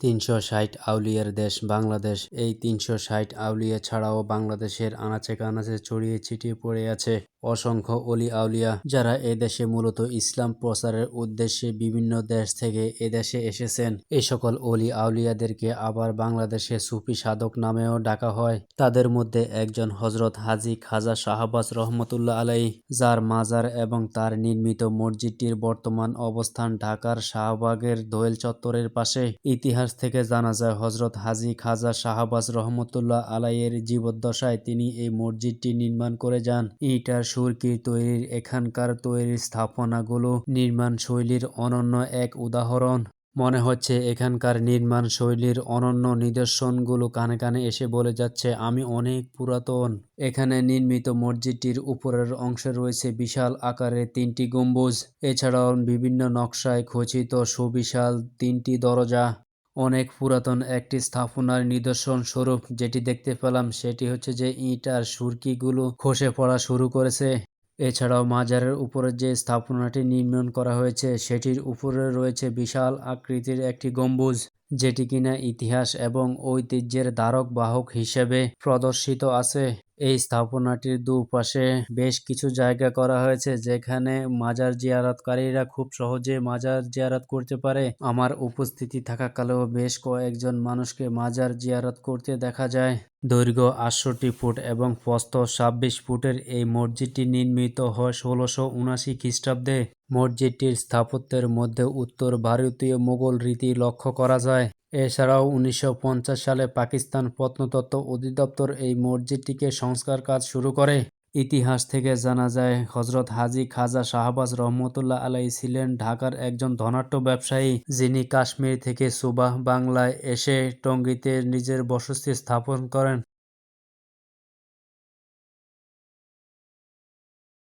তিনশো ষাট আউলিয়ার দেশ বাংলাদেশ। এই তিনশো ষাট আউলিয়া ছাড়াও বাংলাদেশের আনাচে কানাচে ছড়িয়ে ছিটিয়ে পড়ে আছে। অসংখ্য অলি আউলিয়া যারা এদেশে মূলত ইসলাম প্রচারের উদ্দেশ্যে বিভিন্ন দেশ থেকে এদেশে এসেছেন। এই সকল অলি আউলিয়াদেরকে আবার বাংলাদেশে সুফি সাধক নামেও ডাকা হয়। তাদের মধ্যে একজন হজরত হাজি খাজা শাহবাজ রহমতুল্লাহ আলাই যার মাজার এবং তার নির্মিত মসজিদটির বর্তমান অবস্থান ঢাকার শাহবাগের দোয়েল চত্বরের পাশে। ইতিহাস থেকে জানা যায় হজরত হাজি খাজা শাহবাজ রহমতুল্লাহ আলাইয়ের জীবদ্দশায় তিনি এই মসজিদটি নির্মাণ করে যান। ইটার সুরকি তৈরির এখানকার তৈরির স্থাপনাগুলো নির্মাণ শৈলীর অনন্য এক উদাহরণ। মনে হচ্ছে এখানকার নির্মাণ শৈলীর অনন্য নিদর্শনগুলো কানে কানে এসে বলে যাচ্ছে, আমি অনেক পুরাতন। এখানে নির্মিত মসজিদটির উপরের অংশে রয়েছে বিশাল আকারের তিনটি গম্বুজ। এছাড়াও বিভিন্ন নকশায় খচিত সুবিশাল তিনটি দরজা। অনেক পুরাতন একটি স্থাপনার নিদর্শন স্বরূপ যেটি দেখতে পেলাম, সেটি হচ্ছে যে ইট আর সুরকিগুলো খসে পড়া শুরু করেছে। এছাড়াও মাজারের উপরে যে স্থাপনাটি নির্মাণ করা হয়েছে, সেটির উপরে রয়েছে বিশাল আকৃতির একটি গম্বুজ। যেটি কিনা ইতিহাস এবং ঐতিহ্যের ধারক বাহক হিসেবে প্রদর্শিত আছে। এই স্থাপনাটির দুপাশে বেশ কিছু জায়গা করা হয়েছে, যেখানে মাজার জিয়ারতকারীরা খুব সহজে মাজার জিয়ারত করতে পারে। আমার উপস্থিতি থাকাকালেও বেশ কয়েকজন মানুষকে মাজার জিয়ারত করতে দেখা যায়। দৈর্ঘ্য আটষট্টি ফুট এবং প্রস্থ ছাব্বিশ ফুটের এই মসজিদটি নির্মিত হয় ষোলোশো উনাশি খ্রিস্টাব্দে। মসজিদটির স্থাপত্যের মধ্যে উত্তর ভারতীয় মোগল রীতি লক্ষ্য করা যায়। এছাড়াও উনিশশো পঞ্চাশ সালে পাকিস্তান প্রত্নতত্ত্ব অধিদপ্তর এই মসজিদটিকে সংস্কার কাজ শুরু করে। ইতিহাস থেকে জানা যায় হজরত হাজি খাজা শাহবাজ রহমতুল্লাহ আলাই ছিলেন ঢাকার একজন ধনাঢ্য ব্যবসায়ী, যিনি কাশ্মীর থেকে সুবাহ বাংলায় এসে টঙ্গীতে নিজের বসতি স্থাপন করেন।